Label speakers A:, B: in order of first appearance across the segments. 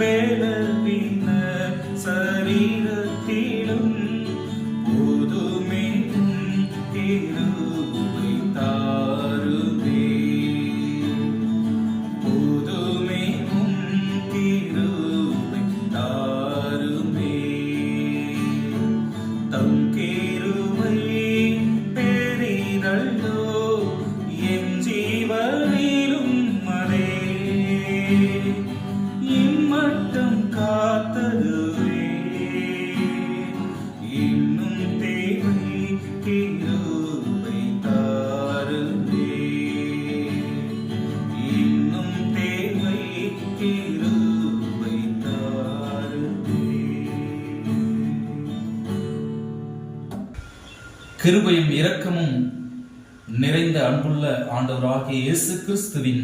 A: ಬೆಳವಿನ ಸರಿ கிருபையும் இரக்கமும் நிறைந்த அன்புள்ள ஆண்டவராகிய இயேசு கிறிஸ்துவின்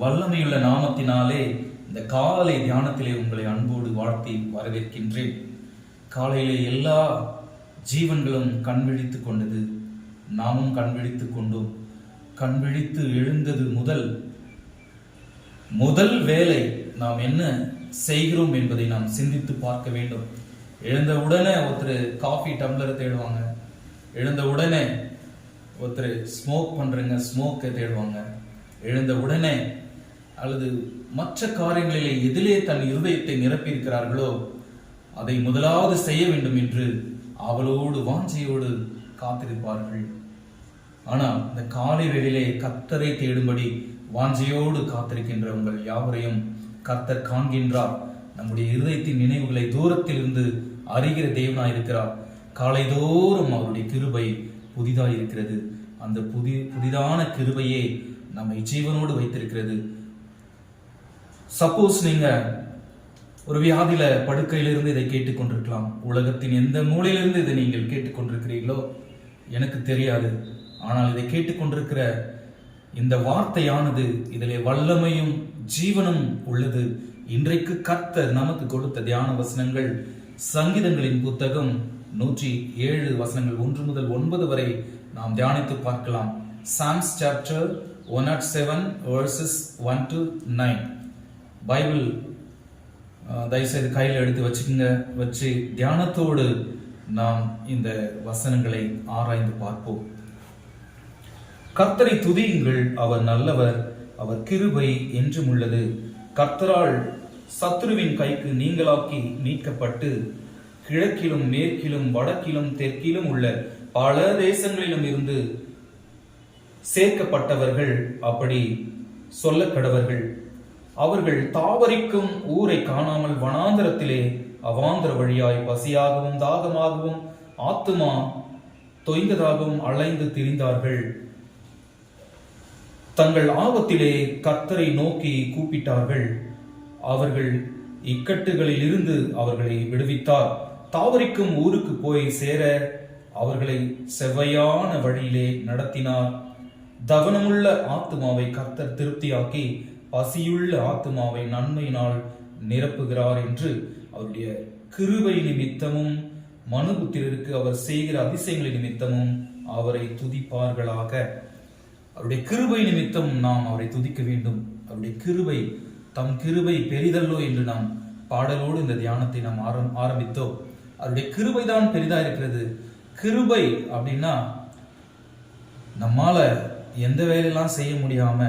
A: வல்லமையுள்ள நாமத்தினாலே இந்த காலை தியானத்திலே உங்களை அன்போடு வாழ்த்தி வரவேற்கின்றேன். காலையிலே எல்லா ஜீவன்களும் கண்விழித்து கொண்டது நாமும் கண்விழித்து கொண்டோம். கண் விழித்து எழுந்தது முதல் முதல் வேலை நாம் என்ன செய்கிறோம் என்பதை நாம் சிந்தித்து பார்க்க வேண்டும். எழுந்த உடனே ஒருத்தர் காஃபி டம்ளர் தேடுவாங்க. எழுந்த உடனே ஒருத்தர் ஸ்மோக் பண்ணுறங்க ஸ்மோக்கை தேடுவாங்க. எழுந்த உடனே அல்லது மற்ற காரியங்களிலே எதிலே தன் இருதயத்தை நிரப்பியிருக்கிறார்களோ அதை முதலாவது செய்ய வேண்டும் என்று அவளோடு வாஞ்சையோடு காத்திருப்பார்கள். ஆனால் இந்த காலை வேளையிலே கத்தரை தேடும்படி வாஞ்சையோடு காத்திருக்கின்ற உங்கள் யாவரையும் கத்தர் காண்கின்றார். நம்முடைய இருதயத்தின் நினைவுகளை தூரத்தில் இருந்து அறிகிற தேவனாய் இருக்கிறார் காலைதோறும் அவருடைய கிருபை புதிதாக இருக்கிறது அந்த புதி புதிதான கிருபையே நம்மை ஜீவனோடு வைத்திருக்கிறது. சப்போஸ் நீங்க ஒரு வியாதியில படுக்கையிலிருந்து இதை கேட்டுக்கொண்டிருக்கலாம். உலகத்தின் எந்த மூலையிலிருந்து இதை நீங்கள் கேட்டுக்கொண்டிருக்கிறீர்களோ எனக்கு தெரியாது. ஆனால் இதை கேட்டுக்கொண்டிருக்கிற இந்த வார்த்தையானது இதிலே வல்லமையும் ஜீவனும் உள்ளது. இன்றைக்கு கர்த்தர் நமக்கு கொடுத்த தியான வசனங்கள் சங்கீதங்களின் புத்தகம் நூற்றி ஏழு வசனங்கள் ஒன்று முதல் ஒன்பது வரை நாம் தியானித்து பார்க்கலாம். Psalms chapter one nought seven verses one to nine Bible தயவுசெய்து கையில் எடுத்து வச்சுக்கோங்க. வச்சு தியானத்தோடு நாம் இந்த வசனங்களை ஆராய்ந்து பார்ப்போம். கர்த்தரை துதியுங்கள் அவர் நல்லவர் அவர் கிருபை என்றும் உள்ளது. கர்த்தரால் சத்ருவின் கைக்கு நீங்களாக்கி மீட்கப்பட்டு கிழக்கிலும் மேற்கிலும் வடக்கிலும் தெற்கிலும் உள்ள பல தேசங்களிலும் இருந்து சேர்க்கப்பட்டவர்கள் அப்படி சொல்ல கடவர்கள் அவர்கள் தாவரிக்கும் ஊரை காணாமல் வனாந்தரத்திலே அவாந்தர வழியாய் பசியாகவும் தாகமாகவும் ஆத்துமா தொய்ந்ததாகவும் அலைந்து திரிந்தார்கள். தங்கள் ஆபத்திலே கர்த்தரை நோக்கி கூப்பிட்டார்கள். அவர்கள் இக்கட்டுகளில் இருந்து அவர்களை விடுவித்தார். தாவரிக்கும் ஊருக்கு போய் சேர அவர்களை செவ்வையான வழியிலே நடத்தினார். தவனமுள்ள ஆத்துமாவை கர்த்தர் திருப்தியாக்கி பசியுள்ள ஆத்துமாவை நன்மையினால் நிரப்புகிறார் என்று அவருடைய கிருபை நிமித்தமும் மனுபுத்திரருக்கு அவர் செய்கிற அதிசயங்களை நிமித்தமும் அவரை துதிப்பார்களாக. அவருடைய கிருபை நிமித்தம் நாம் அவரை துதிக்க வேண்டும். அவருடைய கிருபை தம் கிருபை பெரிதல்லோ என்று நாம் பாடலோடு இந்த தியானத்தை நாம் ஆரம் ஆரம்பித்தோம். அவருடைய கிருபை தான் பெரிதா இருக்கிறது. கிருபை அப்படின்னா நம்மால எந்த வேலையெல்லாம் செய்ய முடியாம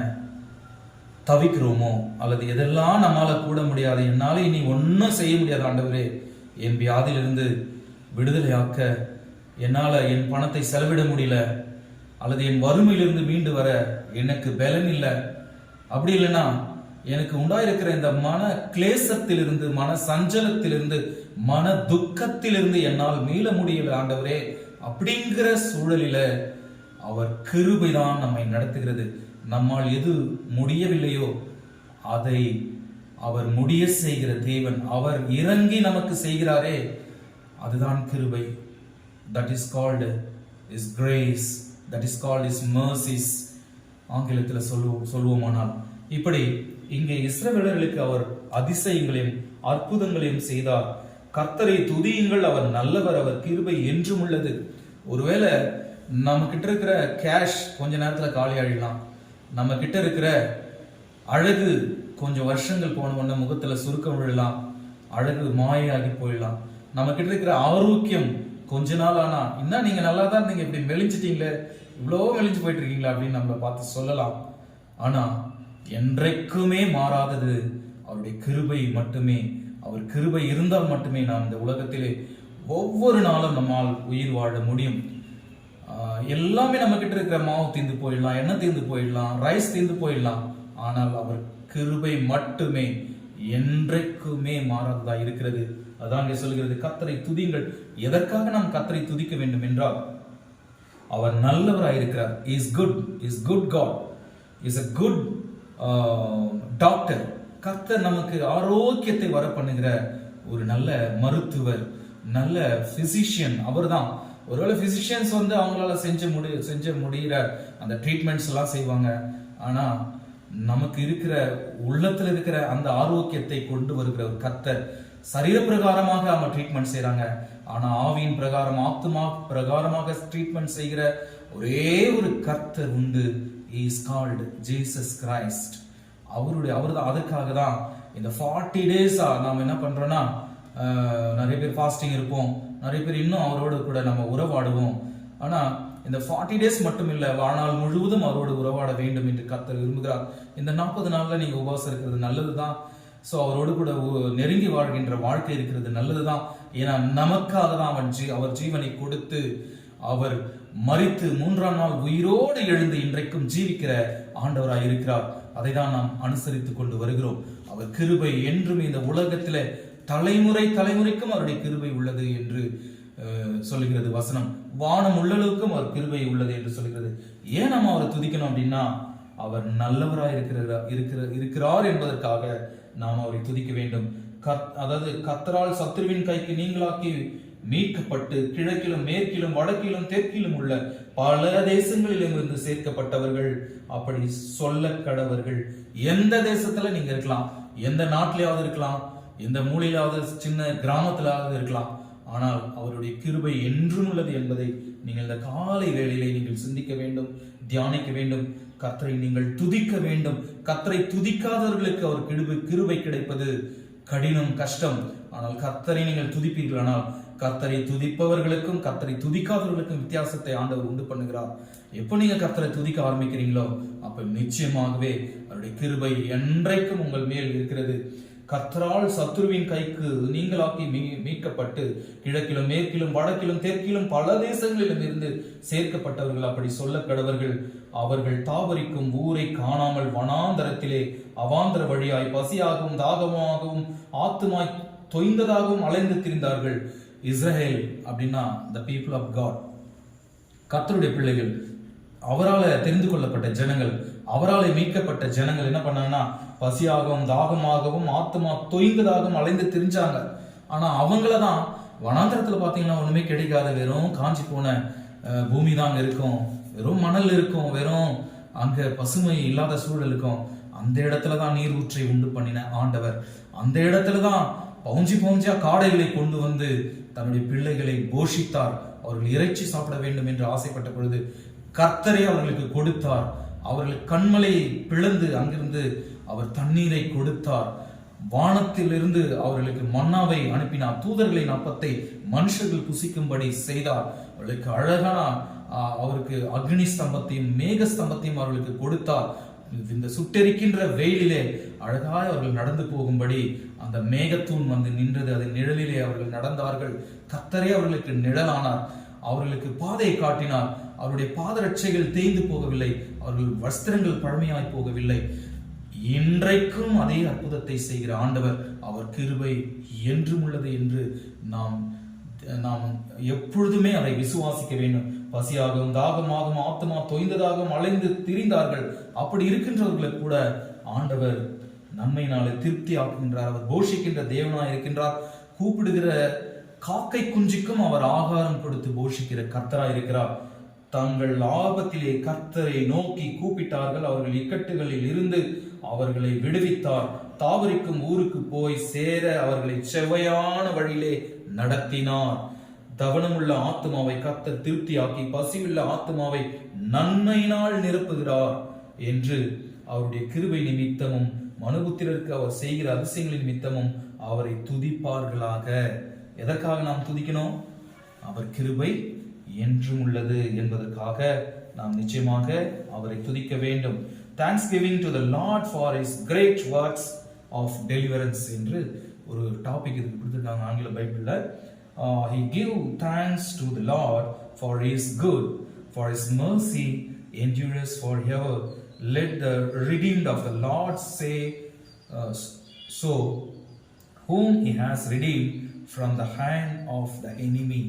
A: தவிக்கிறோமோ அல்லது எதெல்லாம் நம்மால கூட முடியாது என்னால இனி ஒன்றும் செய்ய முடியாது ஆண்டவரே என் வியாதியிலிருந்து விடுதலையாக்க என்னால் என் பணத்தை செலவிட முடியல அல்லது என் வறுமையிலிருந்து மீண்டு வர எனக்கு பலன் இல்லை. அப்படி இல்லைன்னா எனக்கு உண்டாயிருக்கிற இந்த மன கிளேசத்திலிருந்து மன சஞ்சலத்திலிருந்து மன துக்கத்திலிருந்து என்னால் மீள முடியல ஆண்டவரே. அப்படிங்கிற சூழலில அவர் கிருபைதான் நம்மை நடத்துகிறது. நம்மால் எது முடியவில்லையோ அதை அவர் முடிய செய்கிற தேவன். அவர் இறங்கி நமக்கு செய்கிறாரே. அதுதான் கிருபை. That is called his grace that is called his mercies ஆங்கிலத்தில் சொல்லுவோம் சொல்லுவோமானால் இப்படி இங்கே இஸ்ரவேலர்களுக்கு அவர் அதிசயங்களையும் அற்புதங்களையும் செய்தார். கர்த்தரை துதியுங்கள் அவர் நல்லவர் அவர் கிருபை என்றும் உள்ளது. ஒருவேளை நம்ம கிட்ட இருக்கிற கேஷ் கொஞ்ச நேரத்தில் காலி ஆயிடலாம். நம்ம கிட்ட இருக்கிற அழகு கொஞ்சம் வருஷங்கள் போன உடனே முகத்தில் சுருக்கம் விழலாம். அழகு மாயாகி போயிடலாம். நம்ம கிட்ட இருக்கிற ஆரோக்கியம் கொஞ்ச நாள் ஆனா இன்னும் நீங்க நல்லா தான் இருந்தீங்க இப்படி மெலிஞ்சிட்டீங்களே இவ்வளோ மெலிஞ்சு போயிட்டு இருக்கீங்களா அப்படின்னு நம்மளை பார்த்து சொல்லலாம். ஆனா என்றைக்குமே மாறாதது அவருடைய கிருபை மட்டுமே. அவர் கிருபை இருந்தால் மட்டுமே நாம் இந்த உலகத்திலே ஒவ்வொரு நாளும் நம்மால் உயிர் வாழ முடியும். எல்லாமே நம்ம கிட்ட இருக்கிற மாவு தீர்ந்து போயிடலாம் எண்ணெய் தீர்ந்து போயிடலாம் ரைஸ் தீர்ந்து போயிடலாம். ஆனால் அவர் கிருபை மட்டுமே என்றைக்குமே மாறாததா இருக்கிறது. அதான் இங்கே சொல்கிறது கத்தரை துதிங்கள் எதற்காக நாம் கத்தரை துதிக்க வேண்டும் என்றால் அவர் நல்லவராக இருக்கிறார். Is good is good God is a good doctor கர்த்தர் நமக்கு ஆரோக்கியத்தை வர பண்ணுகிற ஒரு நல்ல மருத்துவர் நல்ல பிசிஷியன் அவர்தான். ஒருவேளை பிசிஷியன்ஸ் வந்து அவங்களால செஞ்சு முடி செஞ்ச முடிகிற அந்த ட்ரீட்மெண்ட்ஸ் எல்லாம் செய்வாங்க. ஆனா நமக்கு இருக்கிற உள்ளத்துல இருக்கிற அந்த ஆரோக்கியத்தை கொண்டு வருகிற ஒரு கர்த்தர் சரீர பிரகாரமாக அவங்க ட்ரீட்மெண்ட் செய்யறாங்க ஆனா ஆவியின் பிரகாரம் ஆத்மா பிரகாரமாக ட்ரீட்மெண்ட் செய்கிற ஒரே ஒரு கர்த்தர் உண்டு. இஸ் கால்டு ஜீசஸ் கிரைஸ்ட் அவருடைய அவர் தான் அதுக்காக தான் இந்த ஃபார்ட்டி டேஸா நாம் என்ன பண்றோம்னா நிறைய பேர் ஃபாஸ்டிங் இருப்போம். நிறைய பேர் இன்னும் அவரோடு கூட நம்ம உறவாடுவோம். ஆனா இந்த ஃபார்ட்டி டேஸ் மட்டும் இல்ல வாழ்நாள் முழுவதும் அவரோடு உறவாட வேண்டும் என்று கத்தர் விரும்புகிறார். இந்த நாற்பது நாள்ல நீங்க உபவாசம் இருக்கிறது நல்லதுதான். ஸோ அவரோடு கூட உ- நெருங்கி வாழ்கின்ற வாழ்க்கை இருக்கிறது நல்லதுதான். ஏன்னா நமக்காக தான் அவன் ஜீ அவர் ஜீவனை கொடுத்து அவர் மறித்து மூன்றாம் நாள் உயிரோடு எழுந்து இன்றைக்கும் ஜீவிக்கிற ஆண்டவராய் இருக்கிறார் அதை தான் நாம் அனுசரித்து கொண்டு வருகிறோம். அவர் கிருபை என்றும் இந்த உலகத்திலே தலைமுறை தலைமுறைக்கும் அவருடைய கிருபை உள்ளது என்று அஹ், சொல்லுகிறது வசனம். வானம் உள்ளளவுக்கும் அவர் கிருபை உள்ளது என்று சொல்லுகிறது. ஏன் நம்ம அவரை துதிக்கணும் அப்படின்னா அவர் நல்லவராய் இருக்கிற இருக்கிற இருக்கிறார் என்பதற்காக நாம் அவரை துதிக்க வேண்டும். கத் அதாவது கத்தரால் சத்துருவின் கைக்கு நீங்களாக்கி மீட்கப்பட்டு கிழக்கிலும் மேற்கிலும் வடக்கிலும் தெற்கிலும் உள்ள பல தேசங்களிலும் இருந்து சேர்க்கப்பட்டவர்கள். அப்படி சொல்ல கடவர்கள் எந்த தேசத்துல நீங்க இருக்கலாம்? எந்த நாட்டிலாவது இருக்கலாம்? எந்த மூலையிலாவது சின்ன கிராமத்திலாவது இருக்கலாம். ஆனால் அவருடைய கிருபை என்றும் உள்ளது என்பதை நீங்கள் இந்த காலை வேளையிலே நீங்கள் சிந்திக்க வேண்டும் தியானிக்க வேண்டும். கத்தரை நீங்கள் துதிக்க வேண்டும். கத்தரை துதிக்காதவர்களுக்கு அவர் கிருபை கிருபை கிடைப்பது கடினம் கஷ்டம். ஆனால் கத்தரை நீங்கள் துதிப்பீர்களானால் கர்த்தரை துதிப்பவர்களுக்கும் கர்த்தரை துதிக்காதவர்களுக்கும் வித்தியாசத்தை ஆண்டவர் உண்டு பண்ணுகிறார். எப்போ நீங்க கர்த்தரை துதிக்க ஆரம்பிக்கிறீங்களோ அப்போ நிச்சயமாகவே அவருடைய கிருபை என்றைக்கும் உங்கள் மேல் இருக்கிறது. கர்த்தரால் சத்ருவின் கைக்கு நீங்களாக்கி மீ- மீட்கப்பட்டு கிழக்கிலும் மேற்கிலும் வடக்கிலும் தெற்கிலும் பல தேசங்களிலும் இருந்து சேர்க்கப்பட்டவர்கள் அப்படி சொல்ல கடவர்கள் அவர்கள் தாவரிக்கும் ஊரை காணாமல் வனாந்தரத்திலே அவாந்தர வழியாய் பசியாகவும் தாகமாகவும் ஆத்துமாய் தொய்ந்ததாகவும் அலைந்து திரிந்தார்கள். இஸ்ரஹேல் அப்படின்னா த பீப்புள் ஆஃப் காட் கத்தருடைய பிள்ளைகள் அவரால் தெரிந்து கொள்ளப்பட்ட ஜனங்கள் அவராலே மீட்கப்பட்ட ஜனங்கள் என்ன பண்ணாங்கன்னா பசியாகவும் தாகமாகவும் ஆத்மா தொய்ந்ததாகவும் அலைந்து திரிஞ்சாங்க. ஆனால் அவங்கள தான் வனாந்திரத்தில் பார்த்தீங்கன்னா ஒன்றுமே கிடைக்காத வெறும் காஞ்சி போன பூமி தான் இருக்கும். வெறும் மணல் இருக்கும் வெறும் அங்கே பசுமை இல்லாத சூழல் இருக்கும். அந்த இடத்துல தான் நீர் ஊற்றை உண்டு பண்ணின ஆண்டவர். அந்த இடத்துல தான் பவுஞ்சி பவுஞ்சியா காடைகளை கொண்டு வந்து தன்னுடைய பிள்ளைகளை போஷித்தார். அவர்கள் இறைச்சி சாப்பிட வேண்டும் என்று ஆசைப்பட்ட பொழுது கர்த்தரை அவர்களுக்கு கொடுத்தார். அவர்கள் கண்மலையை பிளந்து அங்கிருந்து அவர் தண்ணீரை கொடுத்தார். வானத்திலிருந்து அவர்களுக்கு மன்னாவை அனுப்பினார். தூதர்களின் அப்பத்தை மனுஷர்கள் புசிக்கும்படி செய்தார். அவர்களுக்கு அழகான அவருக்கு அக்னி ஸ்தம்பத்தையும் மேக ஸ்தம்பத்தையும் அவர்களுக்கு கொடுத்தார். இந்த சுட்டெரிக்கின்ற வெயிலிலே அழகாய் அவர்கள் நடந்து போகும்படி அந்த மேகத்தூண் வந்து நின்றது. அதன் நிழலிலே அவர்கள் நடந்தார்கள். கத்தரே அவர்களுக்கு நிழலானார். அவர்களுக்கு பாதையை காட்டினார். அவருடைய பாதரட்சைகள் தேய்ந்து போகவில்லை. அவர்கள் வஸ்திரங்கள் பழமையாய் போகவில்லை. இன்றைக்கும் அதே அற்புதத்தை செய்கிற ஆண்டவர் அவர் கிருபை என்றும் உள்ளது என்று நாம் நாம் எப்பொழுதுமே அதை விசுவாசிக்க வேண்டும். பசியாகவும் தாகமாகவும் ஆத்மா தொய்ந்ததாகவும் அலைந்து திரிந்தார்கள். அப்படி இருக்கின்றவர்களுக்கு கூட ஆண்டவர் நன்மையினாலே திருப்தி ஆக்குகின்றார். அவர் போஷிக்கின்ற தேவனாய் இருக்கின்றார். கூப்பிடுகிற காக்கை குஞ்சுக்கும் அவர் ஆகாரம் கொடுத்து போஷிக்கிற கர்த்தராய் இருக்கிறார். தங்கள் ஆபத்திலே கர்த்தரை நோக்கி கூப்பிட்டார்கள். அவர்கள் இக்கட்டுகளில் இருந்து அவர்களை விடுவித்தார். தாவரிக்கும் ஊருக்கு போய் சேர அவர்களை செவ்வையான வழியிலே நடத்தினார். தவனமுள்ள ஆத்மாவை கத்தர் திருப்தியாக்கி பசியுள்ள ஆத்மாவை நன்மையினால் நிரப்புகிறார் என்று அவருடைய கிருபை நிமித்தமும் மனுபுத்திரருக்கு அவர் செய்கிற அதிசயங்களின் நிமித்தமும் அவரை துதிப்பார்களாக. எதற்காக நாம் துதிக்கணும்? அவர் கிருபை என்றும் உள்ளது என்பதற்காக நாம் நிச்சயமாக அவரை துதிக்க வேண்டும். Thanks giving to the Lord for his great works of deliverance என்று ஒரு டாபிக் இதுக்கு கொடுத்துருக்காங்க. ஆங்கில பைபிளில் uh, he gave thanks to the Lord for his good for his mercy endures forever. Let the redeemed of the lord say uh, so whom he has redeemed from the hand of the enemy.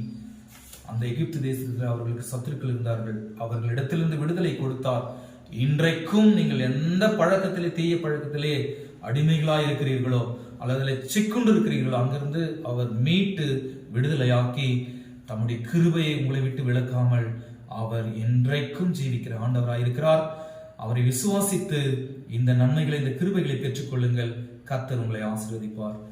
A: அந்த எகிப்து தேசத்தில் அவர்களுக்கு சத்துருக்கள் இருந்தார்கள். அவர்களிடத்திலிருந்து விடுதலை கொடுத்தார். இன்றைக்கும் நீங்கள் எந்த பழக்கத்திலே தீய பழக்கத்திலே அடிமைகளாக இருக்கிறீர்களோ அல்லது சிக்குண்டு இருக்கிறீர்களோ அங்கிருந்து அவர் மீட்டு விடுதலையாக்கி தம்முடைய கிருபையை உங்களை விட்டு விளக்காமல் அவர் என்றைக்கும் ஜீவிக்கிற ஆண்டவராய் இருக்கிறார் அவரை விசுவாசித்து இந்த நன்மைகளை இந்த கிருபைகளை பெற்றுக்கொள்ளுங்கள். கத்தர் உங்களை ஆசீர்வதிப்பார்.